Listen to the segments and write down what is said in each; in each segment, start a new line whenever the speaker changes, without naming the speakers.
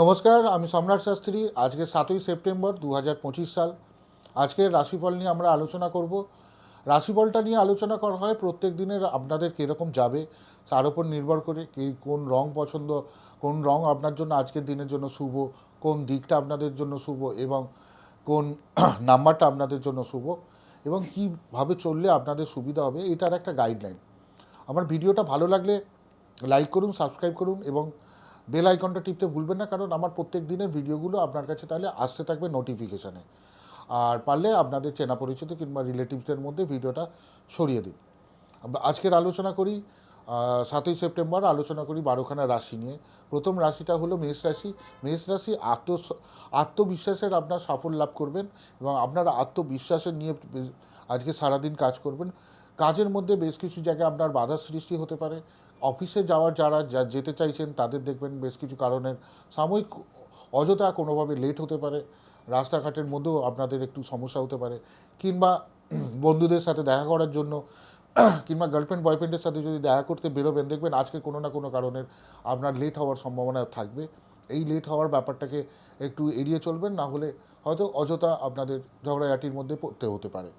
নমস্কার, আমি সম্রাট শাস্ত্রী। আজকে সাতই সেপ্টেম্বর দু হাজার পঁচিশ সাল। আজকের রাশিফল নিয়ে আমরা আলোচনা করব। রাশিফলটা নিয়ে আলোচনা করা হয় প্রত্যেক দিনের আপনাদের কীরকম যাবে, তার উপর নির্ভর করে কি, কোন রং পছন্দ, কোন রং আপনার জন্য আজকের দিনের জন্য শুভ, কোন দিকটা আপনাদের জন্য শুভ এবং কোন নাম্বারটা আপনাদের জন্য শুভ এবং কীভাবে চললে আপনাদের সুবিধা হবে, এটার একটা গাইডলাইন আমার ভিডিওটা ভালো লাগলে লাইক করুন সাবস্ক্রাইব করুন এবং বেল আইকনটা টিপতে ভুলবেন না, কারণ আমার প্রত্যেক দিনের ভিডিওগুলো আপনার কাছে তাহলে আসতে থাকবে নোটিফিকেশানে আর পারলে আপনাদের চেনা পরিচিত কিংবা রিলেটিভসদের মধ্যে ভিডিওটা সরিয়ে দিন। আজকের আলোচনা করি সাতই সেপ্টেম্বর, আলোচনা করি বারোখানা রাশি নিয়ে। প্রথম রাশিটা হলো মেষ রাশি। মেষ রাশি আত্ম, আত্মবিশ্বাসের আপনার সাফল্য লাভ করবেন এবং আপনার আত্মবিশ্বাসের নিয়ে আজকে সারাদিন কাজ করবেন। কাজের মধ্যে বেশ কিছু জায়গায় আপনার বাধা সৃষ্টি হতে পারে। অফিসে যাওয়ার যারা যা- যেতে চাইছেন, তাদের দেখবেন বেশ কিছু কারণের সাময়িক অযথা কোনোভাবে লেট হতে পারে। রাস্তাঘাটের মধ্যেও আপনাদের একটু সমস্যা হতে পারে। কিংবা বন্ধুদের সাথে দেখা করার জন্য, কিংবা গার্লফ্রেন্ড বয়ফ্রেন্ডের সাথে যদি দেখা করতে বেরোবেন, দেখবেন আজকে কোনো না কোনো কারণের আপনার লেট হওয়ার সম্ভাবনা থাকবে। এই লেট হওয়ার ব্যাপারটাকে একটু এড়িয়ে চলবেন, না হলে হয়তো অযথা আপনাদের ঝগড়াঝাটির মধ্যে পড়তে হতে পারে।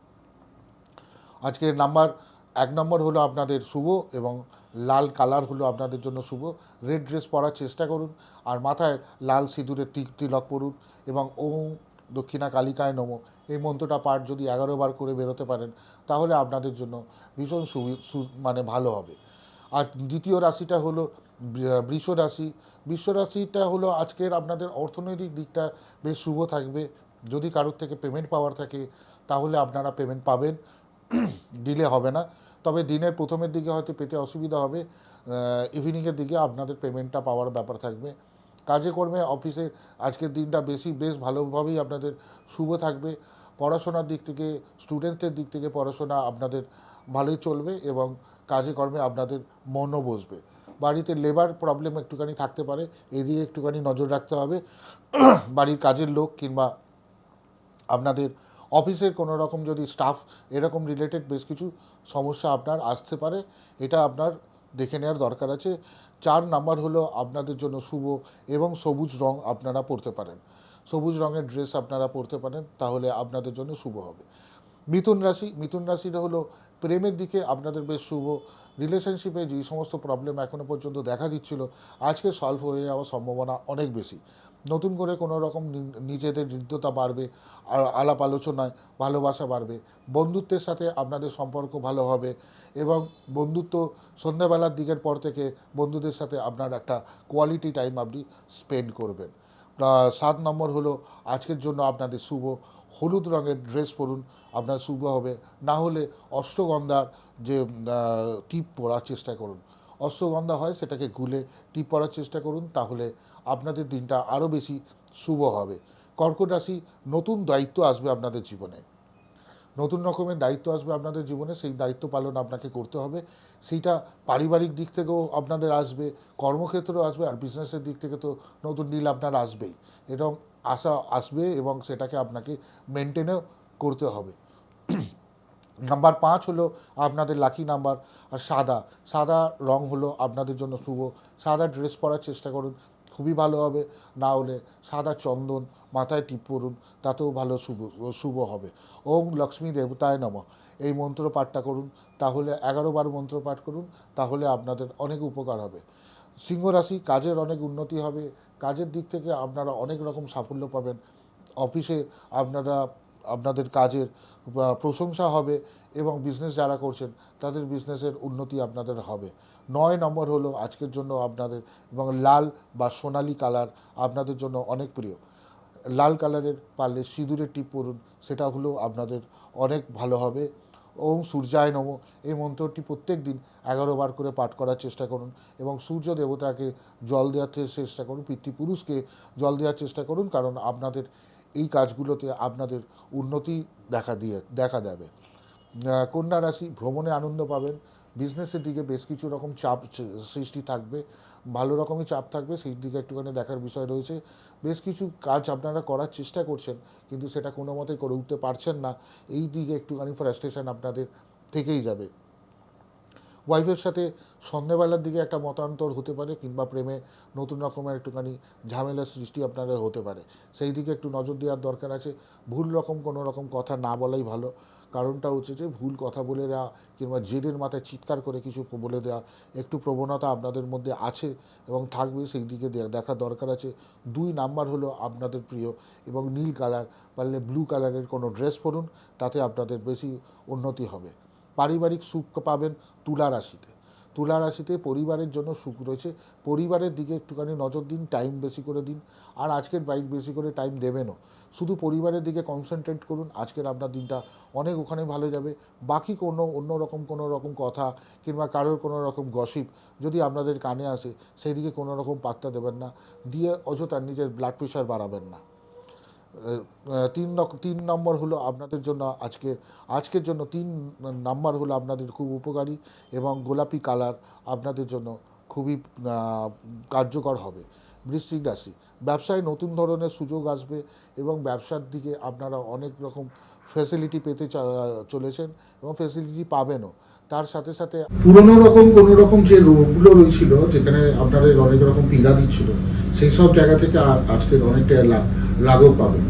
আজকের নাম্বার, এক নম্বর হলো আপনাদের শুভ এবং লাল কালার হলো আপনাদের জন্য শুভ। রেড ড্রেস পরার চেষ্টা করুন আর মাথায় লাল সিঁদুরের তি- তিলক পরুন এবং ওম দক্ষিণা কালিকায় নম। এই মন্ত্রটা পাঠ যদি এগারো বার করে বেরোতে পারেন, তাহলে আপনাদের জন্য ভীষণ সু- মানে ভালো হবে। আর দ্বিতীয় রাশিটা হলো বৃষ রাশি। বৃষ রাশিটা হলো আজকের আপনাদের অর্থনৈতিক দিকটা বেশ শুভ থাকবে। যদি কারোর থেকে পেমেন্ট পাওয়ার থাকে, তাহলে আপনারা পেমেন্ট পাবেন। ডিলে হবে না। তবে দিনের প্রথমের দিকে হয়তো পেতে অসুবিধা হবে। ইভিনিংয়ের দিকে আপনাদের পেমেন্টটা পাওয়ার ব্যাপার থাকবে। কাজে কর্মে অফিসে আজকের দিনটা বেশি, বেশ ভালোভাবেই আপনাদের শুভ থাকবে। পড়াশোনার দিক থেকে স্টুডেন্টদের দিক থেকে পড়াশোনা আপনাদের ভালোই চলবে এবং কাজে কর্মে আপনাদের মনও বসবে। বাড়িতে লেবার প্রবলেম একটুখানি থাকতে পারে, এদিকে একটুখানি নজর রাখতে হবে। বাড়ির কাজের লোক কিংবা আপনাদের অফিসের কোনো রকম যদি স্টাফ এরকম রিলেটেড বেশ কিছু সমস্যা আপনার আসতে পারে, এটা আপনার দেখে নেওয়ার দরকার আছে। চার নাম্বার হলো আপনাদের জন্য শুভ এবং সবুজ রং আপনারা পরতে পারেন। সবুজ রঙের ড্রেস আপনারা পরতে পারেন, তাহলে আপনাদের জন্য শুভ হবে। মিথুন রাশি, মিথুন রাশিটা হলো প্রেমের দিকে আপনাদের বেশ শুভ। রিলেশনশিপে যে সমস্ত প্রবলেম এখনও পর্যন্ত দেখা দিচ্ছিল, আজকে সলভ হয়ে যাওয়ার সম্ভাবনা অনেক বেশি। নতুন করে কোনো রকম নিজেদের হৃদ্যতা বাড়বে, আর আলাপ আলোচনায় ভালোবাসা বাড়বে। বন্ধুত্বের সাথে আপনাদের সম্পর্ক ভালো হবে এবং বন্ধুত্ব সন্ধ্যাবেলার দিকের পর থেকে বন্ধুদের সাথে আপনার একটা কোয়ালিটি টাইম আপনি স্পেন্ড করবেন। সাত নম্বর হলো, আজকের জন্য আপনাদের শুভ হলুদ রঙের ড্রেস পরুন, আপনার শুভ হবে। না হলে অশ্বগন্ধার যে টিপ পরার চেষ্টা করুন। অশ্বগন্ধা হয় সেটাকে গুলে টিপ পরার চেষ্টা করুন, তাহলে আপনাদের দিনটা আরও বেশি শুভ হবে। কর্কট রাশি নতুন দায়িত্ব আসবে আপনাদের জীবনে। নতুন রকমের দায়িত্ব আসবে আপনাদের জীবনে, সেই দায়িত্ব পালন আপনাকে করতে হবে। সেইটা পারিবারিক দিক থেকেও আপনাদের আসবে, কর্মক্ষেত্রেও আসবে, আর বিজনেসের দিক থেকে তো নতুন ডিল আপনার আসবেই। এরকম আশা আসবে এবং সেটাকে আপনাকে মেনটেনও করতে হবে। নাম্বার পাঁচ হলো আপনাদের লাকি নাম্বার আর সাদা সাদা রং হলো আপনাদের জন্য শুভ। সাদা ড্রেস পরার চেষ্টা করুন খুবই ভালো হবে। না হলে সাদা চন্দন মাথায় টিপ পরুন তাতেও ভালো শুভ শুভ হবে। ওম লক্ষ্মী দেবতায় নম। এই মন্ত্র পাঠটা করুন, তাহলে এগারো বার মন্ত্র পাঠ করুন, তাহলে আপনাদের অনেক উপকার হবে। সিংহ রাশি, কাজের অনেক উন্নতি হবে। কাজের দিক থেকে আপনারা অনেক রকম সাফল্য পাবেন। অফিসে আপনারা আপনাদের কাজের প্রশংসা হবে এবং বিজনেস যারা করছেন, তাদের বিজনেসের উন্নতি আপনাদের হবে। নয় নম্বর হলো আজকের জন্য আপনাদের এবং লাল বা সোনালি কালার আপনাদের জন্য অনেক প্রিয়। লাল কালারের পারলে সিঁদুরের টিপ পরুন, সেটা হলেও আপনাদের অনেক ভালো হবে। ওম সূর্যায় নম, এই মন্ত্রটি প্রত্যেক দিন এগারো বার করে পাঠ করার চেষ্টা করুন এবং সূর্য দেবতাকে জল দেওয়ার চেষ্টা করুন, পিতৃপুরুষকে জল দেওয়ার চেষ্টা করুন, কারণ আপনাদের এই কাজগুলোতে আপনাদের উন্নতি দেখা দিয়ে, দেখা দেবে। কন্যা রাশি, ভ্রমণে আনন্দ পাবেন। বিজনেসের দিকে বেশ কিছু রকম চাপ সৃষ্টি থাকবে। ভালো রকমই চাপ থাকবে, সেই দিকে একটুখানি দেখার বিষয় রয়েছে। বেশ কিছু কাজ আপনারা করার চেষ্টা করছেন, কিন্তু সেটা কোনো মতেই করে উঠতে পারছেন না। এই দিকে একটুখানি ফ্রাস্ট্রেশন আপনাদের থেকেই যাবে। ওয়াইফের সাথে সন্ধেবেলার দিকে একটা মতান্তর হতে পারে কিংবা প্রেমে নতুন রকমের একটুখানি ঝামেলার সৃষ্টি আপনাদের হতে পারে। সেই দিকে একটু নজর দেওয়ার দরকার আছে। ভুল রকম কোনো রকম কথা না বলাই ভালো। কারণটা হচ্ছে যে ভুল কথা বলে দেওয়া কিংবা জেদের মাথায় চিৎকার করে কিছু বলে দেওয়া একটু প্রবণতা আপনাদের মধ্যে আছে এবং থাকবে সেই দিকে দেখা দরকার আছে। দুই নাম্বার হলো আপনাদের প্রিয় এবং নীল কালার পারলে ব্লু কালারের কোনো ড্রেস পরুন, তাতে আপনাদের বেশি উন্নতি হবে। পারিবারিক সুখ পাবেন তুলা রাশিতে। তুলা রাশিতে পরিবারের জন্য সুখ রয়েছে। পরিবারের দিকে একটুখানি নজর দিন টাইম বেশি করে দিন। আর আজকের বাইক বেশি করে টাইম দেবেনও। শুধু পরিবারের দিকে কনসেন্ট্রেট করুন, আজকের আপনার দিনটা অনেক ওখানে ভালো যাবে। বাকি কোনো, অন্য রকম কোনো রকম কথা কিংবা কারোর কোনো রকম গসিপ যদি আপনাদের কানে আসে সেই দিকে কোনো রকম পাত্তা দেবেন না। দিয়ে অযথা নিজের ব্লাড প্রেশার বাড়াবেন না। তিন তিন নম্বর হলো আপনাদের জন্য আজকে, আজকের জন্য তিন নাম্বার হলো আপনাদের খুব উপকারী এবং গোলাপি কালার আপনাদের জন্য খুবই কার্যকর হবে। বৃশ্চিক রাশি, ব্যবসায় নতুন ধরনের সুযোগ আসবে এবং ব্যবসার দিকে আপনারা অনেক রকম ফ্যাসিলিটি পেতে চলেছেন এবং ফ্যাসিলিটি পাবেনও। তার সাথে সাথে পুরনো রকম কোনো রকম যে রোগগুলো রয়েছিল, যেখানে আপনাদের অনেক রকম পীড়া দিচ্ছিল, সেই সব জায়গা থেকে আজকের অনেকটা লাঘব পাবেন।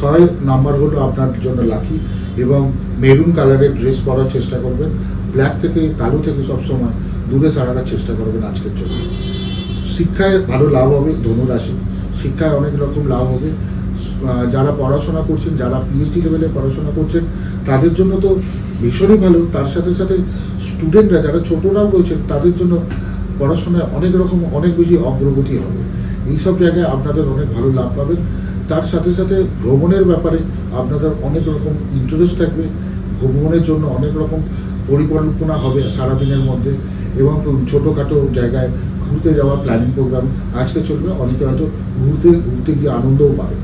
ছয় নাম্বার হলো আপনার জন্য লাকি এবং মেরুন কালারের ড্রেস পরার চেষ্টা করবেন। ব্ল্যাক থেকে কালো থেকে সবসময় দূরে সারানোর চেষ্টা করবেন আজকের জন্য। শিক্ষায় ভালো লাভ হবে, ধনুরাশি। শিক্ষায় অনেক রকম লাভ হবে। যারা পড়াশোনা করছেন, যারা পিএইচডি লেভেলে পড়াশোনা করছেন, তাদের জন্য তো ভীষণই ভালো। তার সাথে সাথে স্টুডেন্টরা যারা ছোটরাও রয়েছেন, তাদের জন্য পড়াশোনায় অনেক রকম, অনেক বেশি অগ্রগতি হবে। এইসব জায়গায় আপনাদের অনেক ভালো লাভ পাবেন। তার সাথে সাথে ভ্রমণের ব্যাপারে আপনাদের অনেক রকম ইন্টারেস্ট থাকবে। ভ্রমণের জন্য অনেক রকম পরিকল্পনা হবে সারাদিনের মধ্যে এবং ছোটোখাটো জায়গায় ঘুরতে যাওয়ার প্ল্যানিং প্রোগ্রাম আজকে চলবে। অনেকে হয়তো ঘুরতে ঘুরতে গিয়ে আনন্দও পাবে।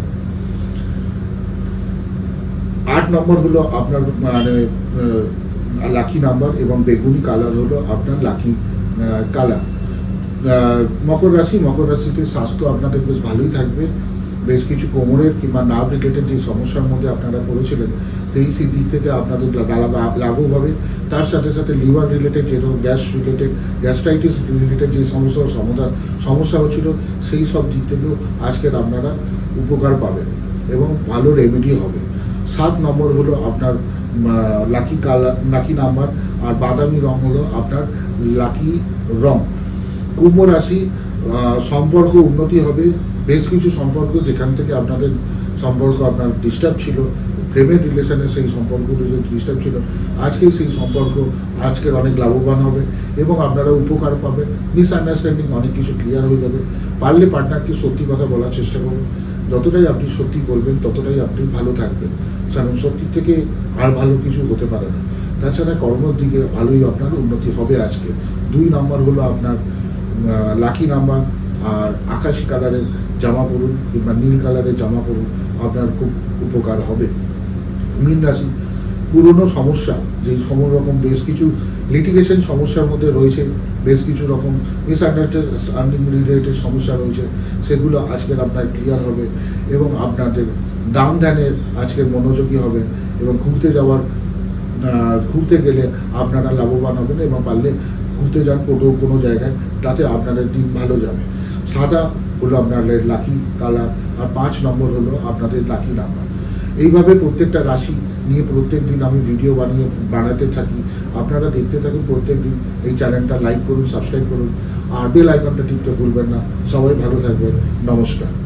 আট নম্বর হলো আপনার মানে লাকি নাম্বার এবং বেগুনি কালার হলো আপনার লাকি কালার মকর রাশি, মকর রাশিতে স্বাস্থ্য আপনাদের বেশ ভালোই থাকবে। বেশ কিছু কোমরের কিংবা নার্ভ রিলেটেড যে সমস্যার মধ্যে আপনারা পড়েছিলেন, সেই সেই দিক থেকে আপনাদের লাঘব হবে। তার সাথে সাথে লিভার রিলেটেড যেরকম গ্যাস রিলেটেড গ্যাস্ট্রাইটিস রিলেটেড যে সমস্যা সমাধান সমস্যা হচ্ছিল, সেই সব দিক থেকেও আজকের আপনারা উপকার পাবেন এবং ভালো রেমেডি হবে। সাত নম্বর হলো আপনার লাকি কালার লাকি নাম্বার আর বাদামি রং হলো আপনার লাকি রং। কুম্ভ রাশি সম্পর্ক উন্নতি হবে। বেশ কিছু সম্পর্ক যেখান থেকে আপনাদের সম্পর্ক আপনার ডিস্টার্ব ছিল। প্রেমের রিলেশনের সেই সম্পর্কগুলো যে ডিস্টার্ব ছিল, আজকে সেই সম্পর্ক আজকের অনেক লাভবান হবে এবং আপনারা উপকার পাবেন। মিসআন্ডারস্ট্যান্ডিং অনেক কিছু ক্লিয়ার হয়ে যাবে। পারলে পার্টনারকে সত্যি কথা বলার চেষ্টা করুন। যতটাই আপনি সত্যি বলবেন, ততটাই আপনি ভালো থাকবেন। কারণ সত্যি থেকে আর ভালো কিছু হতে পারে না। তাছাড়া কর্মর দিকে ভালোই আপনার উন্নতি হবে আজকে। দুই নম্বর হলো আপনার লাকি নাম্বার আর আকাশি কালারের জামা পরুন কিংবা নীল কালারের জামা পরুন আপনার খুব উপকার হবে। মীন রাশি, পুরনো সমস্যা যে সম রকম বেশ কিছু লিটিগেশন সমস্যার মধ্যে রয়েছে, বেশ কিছু রকম মিসআন্ডারস্ট্যান্ডিং রিলেটেড সমস্যা রয়েছে, সেগুলো আজকের আপনার ক্লিয়ার হবে এবং আপনাদের দাম ধ্যানের আজকের মনোযোগী হবেন এবং ঘুরতে যাওয়ার ঘুরতে গেলে আপনারা লাভবান হবেন এবং পারলে ঘুরতে যান কোনো কোনো জায়গায়, তাতে আপনাদের দিন ভালো যাবে। সাদা হলো আপনাদের লাকি কালার আর পাঁচ নম্বর হলো আপনাদের লাকি নাম্বার এইভাবে প্রত্যেকটা রাশি নিয়ে প্রত্যেক দিন আমি ভিডিও বানিয়ে, বানাতে থাকি। আপনারা দেখতে থাকুন প্রত্যেক দিন। এই চ্যানেলটা লাইক করুন সাবস্ক্রাইব করুন। আর বেল আইকনটা টিপতে ভুলবেন না। সবাই ভালো থাকবেন। নমস্কার।